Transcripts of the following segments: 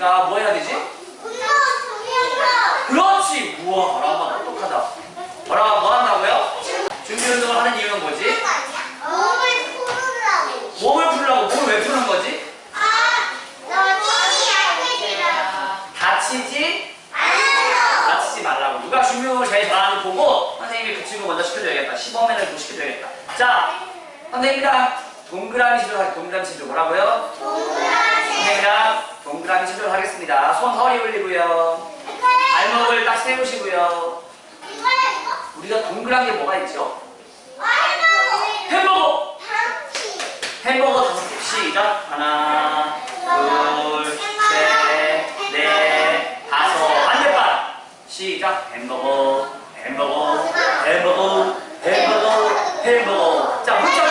움직일 거니까 뭐 해야 되지? 그렇지. 우와 바람아 똑똑하다. 바람아 뭐 한다고요? 준비 운동을 하는 이유는 뭐지? 몸을 풀려고 몸을 왜 푸는 거지? 다치지 다치지 말라고. 누가 준비 운동을 제일 잘하는지 보고 선생님이 그 친구 먼저 시켜줘야겠다. 시범면을 좀 시켜줘야겠다. 자 선생님이랑 동그라미 시도할 동그라미 시도 뭐라고요? 동그라미 시도를 하겠습니다. 손 허리 올리고요. 발목을 딱 세우시고요. 우리가 게 뭐가 있죠? 햄버거! 햄버거 다섯 개 시작 하나 둘 셋 넷 다섯 반대발 시작 햄버거 햄버거 햄버거 햄버거 자 문자로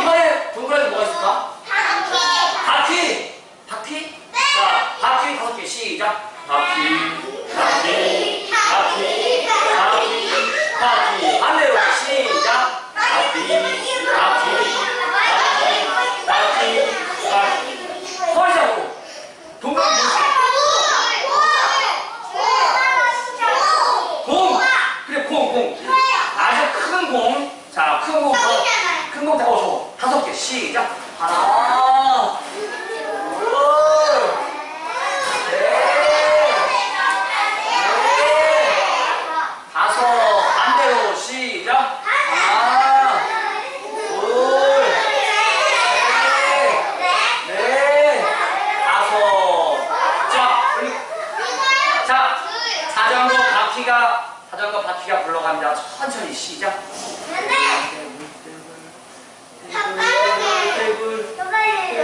이번에 동그라미 뭐가 있을까? 바퀴 바퀴 자 바퀴 다섯 개 시작 바퀴 바퀴 바퀴 바퀴 바퀴 반대로 시작 바퀴 바퀴 바퀴 바퀴 허리 잡고 동그라미 보세요 공 그래 공공 아주 큰 공 자 큰 공 큰 공 타고 줘 다섯 개 시작 하나 둘 셋, 넷, 다섯 반대로 시작 하나 둘 셋, 넷, 다섯 자, 우리 자 자전거 바퀴가 자전거 바퀴가 굴러갑니다 천천히 시작 떼굴 떼굴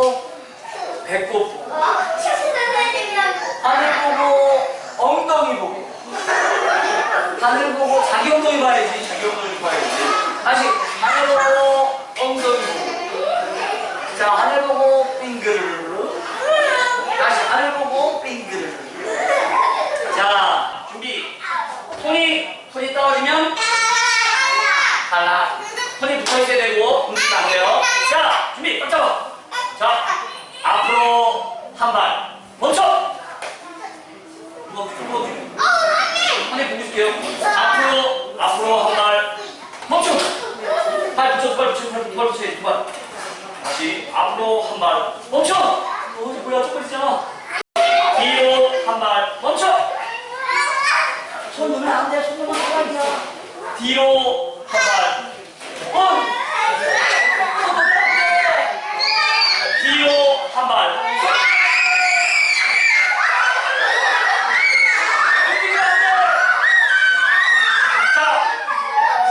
배꼽. 보고 하늘 보고 엉덩이 보고. 하늘 보고 자기 엉덩이 봐야지 자기 엉덩이 봐야지. 다시 하늘 보고 엉덩이 보고. 자 하늘 보고 빙그르르 다시 하늘 보고 빙그르르 자 준비 손이 손이 떨어지면 탈락 손이 붙어있어야 되고 움직이면 안 돼요 자 준비 딱 잡아 자 앞으로 한발 멈춰 누가 누가 한대 보고 있을게요. 앞으로 앞으로 한 발 멈춰. 발 붙여 발 붙여 발 붙여 발 붙여 두 발. 다시 앞으로 한 발 멈춰. 어 뭐야 쪽팔리잖아. 뒤로 한 발 멈춰. 손 놓으면 안 돼. 손 놓으면 탈락이야. 뒤로 한 발. 어. 손 놓으면 안 돼. 뒤로 한 발. 움직이면 안 돼. 자,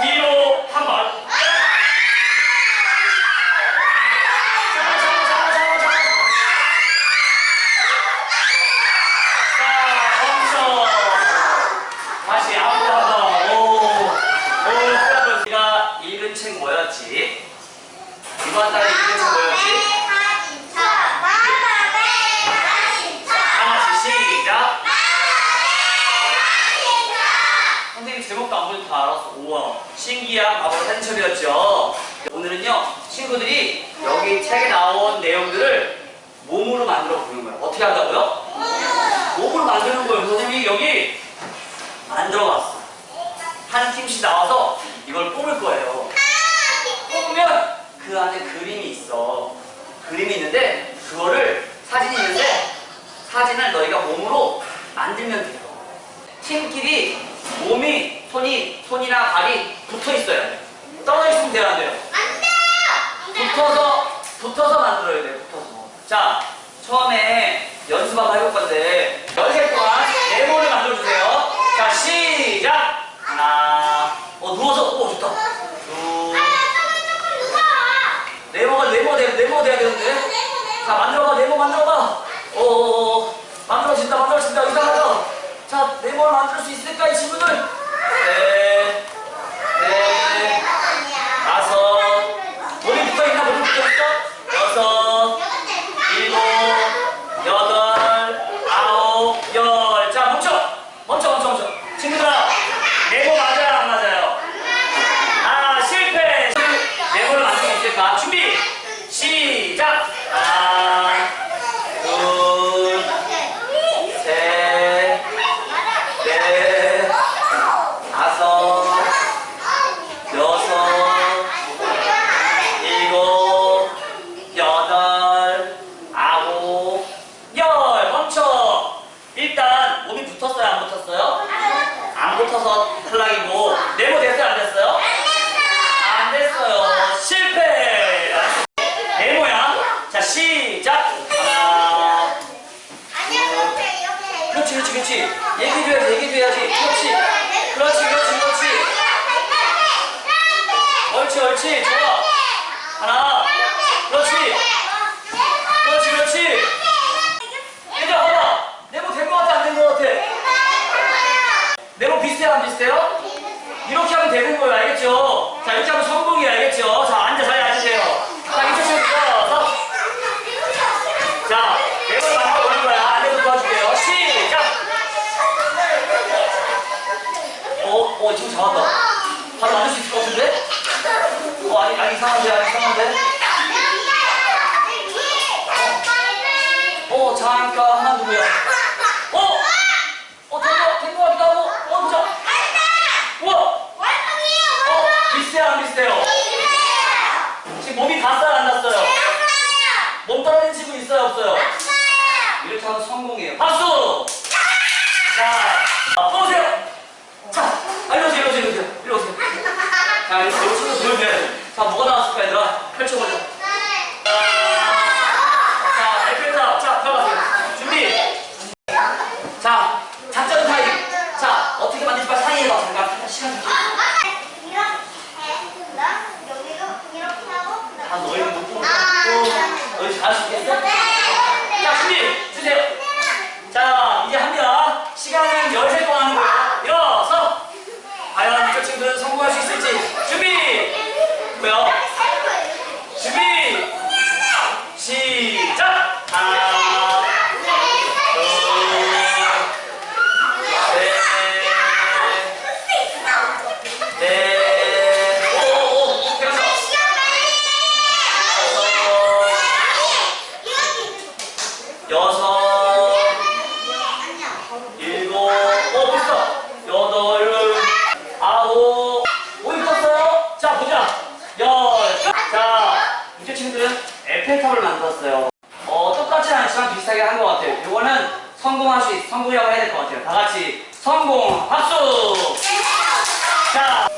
뒤로 한 발. 잡아, 잡아, 잡아, 잡아, 잡아. 자, 멈춰. 다시 앞으로 한 번. 오, 오, 그래도 우리가 읽은 책 뭐였지? 이번 달에 읽은 책 뭐였지? 하나씩 시작. 제목도 안 보니까 다 알았어. 우와. 신기한 바보 사진첩이었죠. 오늘은요, 친구들이 여기 책에 나온 내용들을 몸으로 만들어 보는 거예요. 어떻게 한다고요? 몸으로 만드는 거예요. 선생님이 여기 만들어 봤어. 한 팀씩 나와서 이걸 뽑을 거예요. 뽑으면 그 안에 그림이 있어. 그림이 있는데, 그거를 사진이 있는데, 사진을 너희가 몸으로 만들면 돼요. 팀끼리 몸이 손이 손이나 발이 붙어 있어야 돼. 떨어져 있으면 돼요, 안 돼요? 붙어서 붙어서 만들어야 돼요. 붙어서. 자, 처음에 연습 한번 해볼 건데 연습 동안 네모를 만들어 주세요. 자, 시작. 하나. 붙었어요? 안 붙었어요? 안 붙어서 탈락이고 네모 됐어요? 안 됐어요? 안 됐어요. 실패! 네모야. 자, 시작! 하나. 그렇지, 그렇지, 그렇지. 얘기해줘야지, 얘기해줘야지. 그렇지. 그렇지, 그렇지, 그렇지. 옳지, 옳지. 좋아. 하나. 그렇지. 비슷해요? 안 비슷해요? 이렇게 하면 되는 거예요. 알겠죠? 자, 이렇게 하면 성공이에요. 알겠죠? 자, 앉아. 자리 앉으세요. 자, 이쪽 좀 밀어서. 자, 내가 맞춰 보는 거야. 아, 안에서 도와줄게요. 시작! 어, 어, 지금 잡았다. 바로 앉을 수 있을 것 같은데? 어, 아니, 아니, 이상한데, 아니, 이상한데? 어, 잠깐, 하나 누구야? 있어요 없어요? 그거는 성공할 수, 있, 성공이라고 해야 될 것 같아요. 다 같이 성공! 박수! 자!